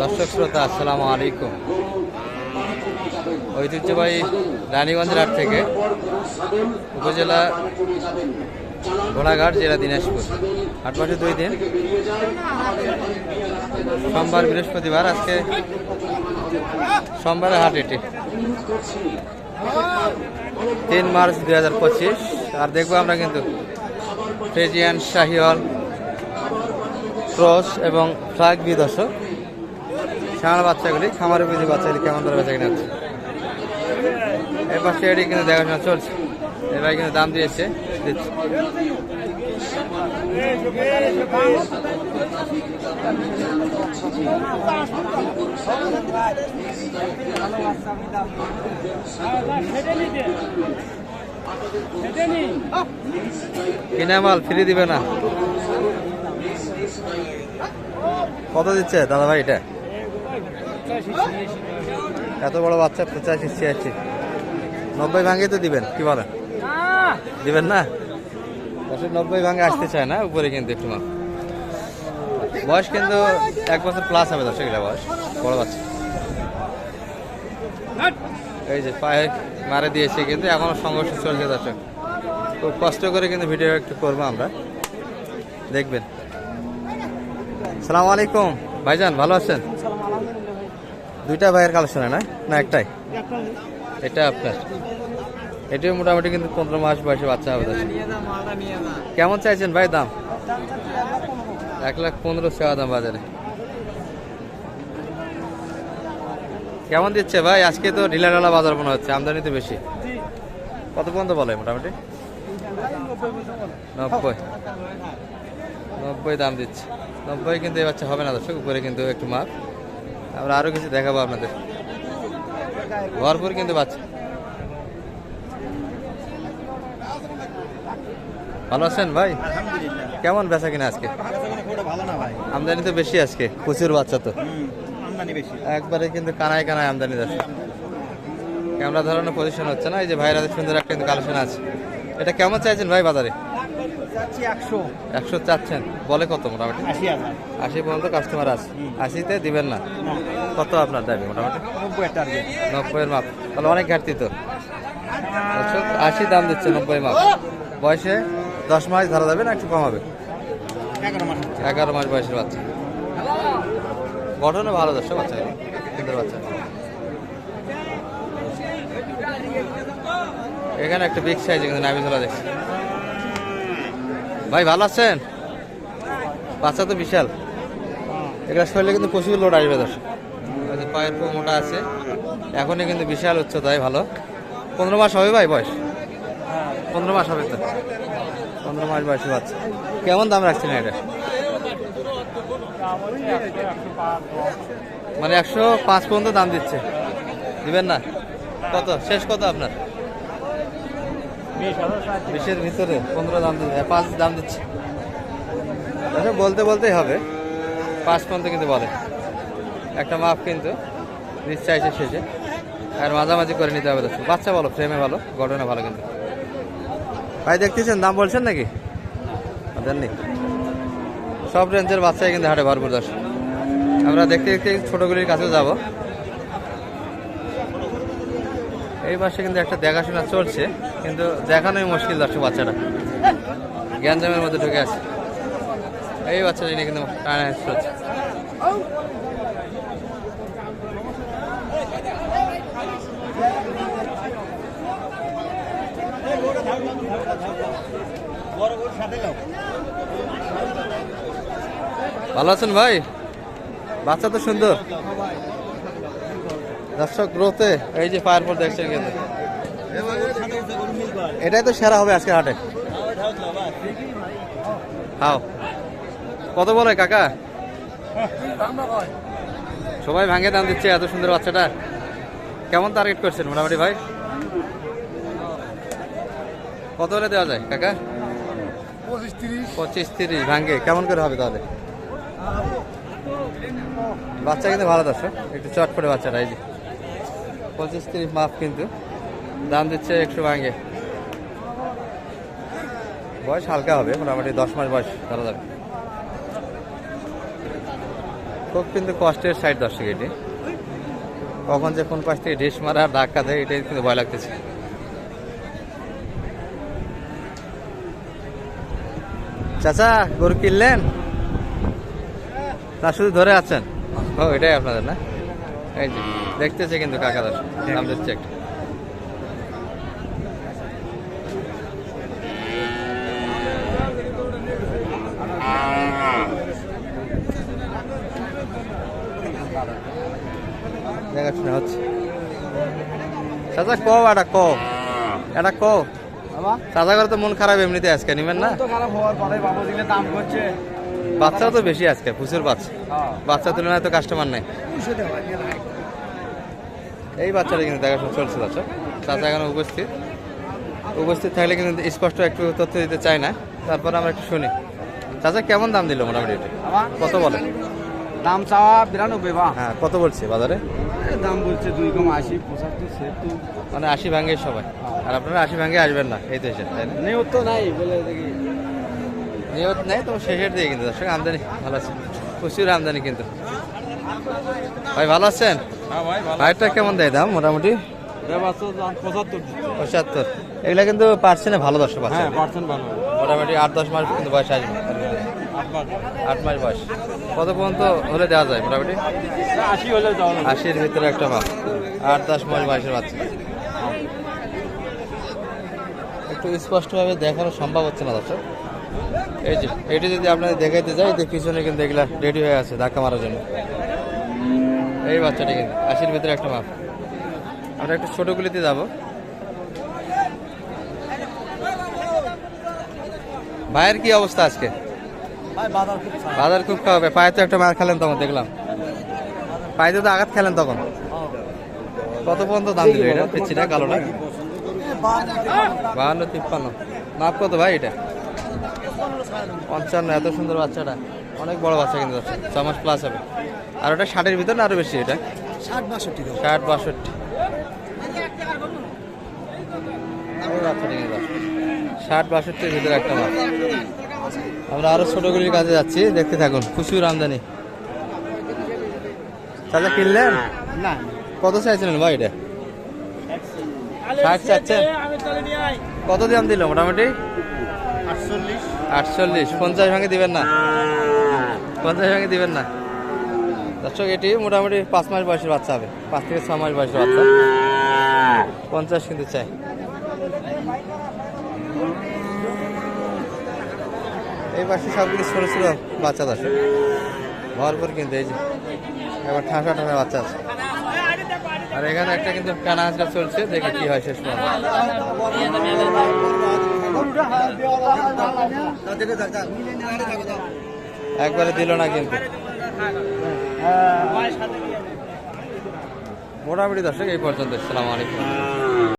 দর্শক শ্রোতা, আসসালামু আলাইকুম। ঐতিহ্যবাহী রানীগঞ্জের হাট থেকে উপজেলা ঘোড়াঘাট, জেলা দিনাজপুর। হাট মাসে দুই দিন। সোমবার, বৃহস্পতিবার, আজকে সোমবারের হাট এটি। তিন মার্চ দুই হাজার পঁচিশ। আর দেখব আমরা কিন্তু ফ্রেজিয়ান শাহিওয়াল ক্রস এবং ফ্লাগ বি দর্শক। সামার বাচ্চাগুলি, খামার উপযোগী বাচ্চাগুলি কেমন ধরে বেচা কিনা হচ্ছে। এর পাশে এটি কিন্তু দেখাশোনা চলছে। এবার কিন্তু দাম দিয়েছে, দিচ্ছে। কিনা মাল ফ্রি দিবে না। কত দিচ্ছে দাদা ভাই এটা? এত বড় বাচ্চা পঁচাশি ছিয়াশি নব্বই ভাঙে তো দিবেন, কি বলেন দিবেন না? আসলে নব্বই ভাঙে আসতে চায় না, উপরে কিন্তু একটু মাল বয়স কিন্তু এক বছর প্লাস হবে দর্শক, এটা বয়স। বড় বাচ্চা। এই যে পায়ে মারে দিয়েছে কিন্তু এখনও সংঘর্ষ চলছে দর্শক। খুব কষ্ট করে কিন্তু ভিডিও একটু করব আমরা। দেখবেন। সালাম আলাইকুম। ভাইজান, ভালো আছেন? দুইটা ভাইয়ের কালেকশন না? না, একটাই? এটা আপনার। এটিও মোটামুটি কিন্তু পনেরো মাস বয়সে বাচ্চা হবে। কেমন চাইছেন ভাই দাম? এক লাখ পনেরো চাওয়া দাম বাজারে। কেমন দিচ্ছে ভাই? আজকে তো ঢিলা ঢালা বাজার মনে হচ্ছে, আমদানি তো বেশি। কত পর্যন্ত বলে মোটামুটি? নব্বই। নব্বই দাম দিচ্ছে। নব্বই কিন্তু এই বাচ্চা হবে না দর্শক উপরে কিন্তু একটু মাপ। আমরা আরও কিছু দেখাবো আপনাদের। ভরপুর কিন্তু বাচ্চা। ভালো আছেন ভাই? কেমন বেচা কিনা আজকে? বাগানে খুব একটা ভালো না ভাই। আমদানি তো বেশি আজকে প্রচুর বাচ্চা তো। একবারে কিন্তু কানায় কানায় আমদানি যাচ্ছে ক্যামেরা ধরনের পজিশন হচ্ছে না এই যে ভাইরা সুন্দর একটা কিন্তু কালেকশন আছে। এটা কেমন চাইছেন ভাই বাজারে? একশো। চাচ্ছেন? বলে কত মোটামুটি? আশি পর্যন্ত কাস্টমার আছে। আশিতে দিবেন না? কত আপনার দাবি মোটামুটি? নব্বইয়ের মাপ তাহলে অনেক ঘাটতি তো। আশি দাম দিচ্ছে নব্বই মাপ বয়সে দশ মাস ধরা যাবে না একটু কম হবে? এগারো মাস বয়সের বাচ্চা। গঠনও ভালো দর্শক বাচ্চা সুন্দর বাচ্চা। এখানে একটা বিগ সাইজ কিন্তু নাবিজলা দেখছি। ভাই, ভালো আছেন? বাচ্চা তো বিশাল। এগুলা শরীরে কিন্তু প্রচুর লোড আসবে দর্শক। পায়ের খুব মোটা আছে, এখনই কিন্তু বিশাল উচ্চতায় ভালো। পনেরো মাস হবে ভাই বয়স? পনেরো মাস হবে তো। পনেরো মাস বয়সে বাচ্চা। কেমন দাম রাখছেন এটা? মানে একশো পাঁচ পর্যন্ত দাম দিচ্ছে। দিবেন না? কত? শেষ কত আপনার? বিশের ভিতরে, পনেরো দাম দিচ্ছে পাঁচ দাম দিচ্ছে। আচ্ছা বলতে বলতেই হবে, পাঁচ পর্যন্ত কিন্তু বলে। একটা মাপ কিন্তু নিশ্চয় এসে শেষে আর মাঝামাঝি করে নিতে হবে দর্শক। বাচ্চা ভালো ফ্রেমে ভালো ঘটনা ভালো কিন্তু। ভাই, দেখতেছেন? দাম বলছেন নাকি? দেননি। সব রেঞ্জের বাচ্চাই কিন্তু হাটে ভরপুর দর্শক। আমরা দেখতে দেখতে ছোটোগুলির কাছে যাব। এই পাশে কিন্তু একটা দেখাশোনা চলছে, কিন্তু দেখানোই মুশকিল দর্শক বাচ্চাটা গ্যাঞ্জামের মধ্যে ঢুকে আছে। এই বাচ্চাটা নিয়ে কিন্তু টানা চলছে ভালো আছেন ভাই? বাচ্চা তো সুন্দর। দর্শক গ্রোথে এই যে পায়ের পর দেখছেন কিন্তু। এটাই তো সেরা হবে আজকে হাটে। খাও কত বলে কাকা? সবাই ভাঙে দাম দিচ্ছে এত সুন্দর বাচ্চাটা। কেমন টার্গেট করছেন মোটামুটি ভাই? কত হলে দেওয়া যায় কাকা? পঁচিশ তিরিশ। ভাঙ্গে কেমন করে হবে তাহলে? বাচ্চা কিন্তু ভালো দর্শক, একটু চট করে বাচ্চাটা, এই যে। পঁচিশ তিরিশ মাপ কিন্তু। দাম দিচ্ছে একশো ভাঙ্গে বয়স হালকা হবে, মোটামুটি দশ মাস বয়স ধরা যাবে। খুব কিন্তু কষ্টের সাইড দর্শক এটি। কখন যে কোন পাশ থেকে ঢেস মারা ধাক্কা দেয়, এটাই কিন্তু ভয় লাগতেছে। চাচা, গরু কিনলেন? না, শুধু ধরে আছেন? ও, এটাই আপনাদের, না? এই যে দেখতেছে কিন্তু কাকা দর্শক দাম দিচ্ছে একটা। দেখাশোনা হচ্ছে। চাচা ক এটা ক। এটা ক। চাচা করে তো মন খারাপ এমনিতে আজকে নিবেন না? বাচ্চাও তো বেশি আজকে প্রচুর বাচ্চা। বাচ্চা তুলনায় তো কাস্টমার নাই। এই বাচ্চাটা কিন্তু দেখাশোনা চলছে চাচা। চাচা এখানে উপস্থিত। উপস্থিত থাকলে কিন্তু স্পষ্ট একটু তথ্য দিতে চাই না। তারপর আমরা একটু শুনি। চাচা কেমন দাম দিল মোটামুটি এটা? কত বলে? দাম চাওয়া বিরানব্বই বা। হ্যাঁ কত বলছে বাজারে? দাম বলছে দুই কম আশি পঁচাত্তর সত্তর মানে আশি ভাঙে সবাই। আর আপনারা আশি ভাঙে আসবেন না এই তো হিসাব তাই না? নেই তো নাই বলে দেখি। নিয়ত নেই তো শেষের দিকে কিন্তু দর্শক আমদানি ভালো আছে। প্রচুর আমদানি কিন্তু। ভাই ভালো আছেন? হ্যাঁ কেমন দেয় দাম মোটামুটি? পঁচাত্তর এগুলা কিন্তু পার্সেন্টে ভালো দর্শক আছে। হ্যাঁ মোটামুটি আট দশ মাস কিন্তু বয়স আসবে। আট মাস। বয়স। কত পর্যন্ত হলে দেওয়া যায় মোটামুটি? আশি হলে আশির ভিতরে একটা মাপ আট দশ মাস বয়সের বাচ্চা। একটু স্পষ্টভাবে দেখানো সম্ভব হচ্ছে না দর্শক। এই যে এটি যদি আপনাদের দেখাইতে যাই যে পিছনে কিন্তু এগুলা রেডি হয়ে আছে ধাক্কা মারার জন্য। এই বাচ্চাটি কিন্তু। আশির ভিতরে একটা মাপ। আমরা একটু ছোটগুলিতে যাব। ভাইয়ের কি অবস্থা আজকে? বাজার খুব খুব খাওয়াবে পায়ে তো একটা মার খেলেন তখন দেখলাম। পায়েতে তো আঘাত খেলেন তখন। কত পর্যন্ত দাম দিল এটা? পেছি না কালো না? বাহান্ন তিপ্পান্ন। মাপ কত ভাই এটা? পঞ্চান্ন এত সুন্দর বাচ্চাটা। অনেক বড় বাচ্চা কিন্তু ছ মাস প্লাস হবে। আর ওটা ষাটের ভিতর না আরও বেশি এটা? ষাট বাষট্টি ষাট বাষট্টি। ষাট বাষট্টির ভিতরে একটা মাপ আমরা আরও ছোটগুলির কাছে যাচ্ছি। দেখতে থাকুন প্রচুর আমদানি। চাচা কিনলেন? না। কত চাইছিলেন ভাই এটা? ষাট চাচ্ছেন? কত দাম দিল মোটামুটি? আটচল্লিশ। আটচল্লিশ। পঞ্চাশ ভাঙে দিবেন না। পঞ্চাশ ভাঙে দিবেন না? দর্শক, এটি মোটামুটি পাঁচ মাস বয়সের বাচ্চা হবে। পাঁচ থেকে ছ মাস বয়সের বাচ্চা। পঞ্চাশ কিন্তু চাই। এই পাশে সবগুলি ছোট ছোট বাচ্চা দর্শক। ভরপুর কিন্তু এই যে। এবার ঠাসা ঠাসা বাচ্চা আছে। আর এখানে একটা কিন্তু টানা হাঁচড়া চলছে, দেখি কি হয় শেষ একবারে দিল না কিন্তু। মোটামুটি দর্শক এই পর্যন্ত। আসসালামু আলাইকুম।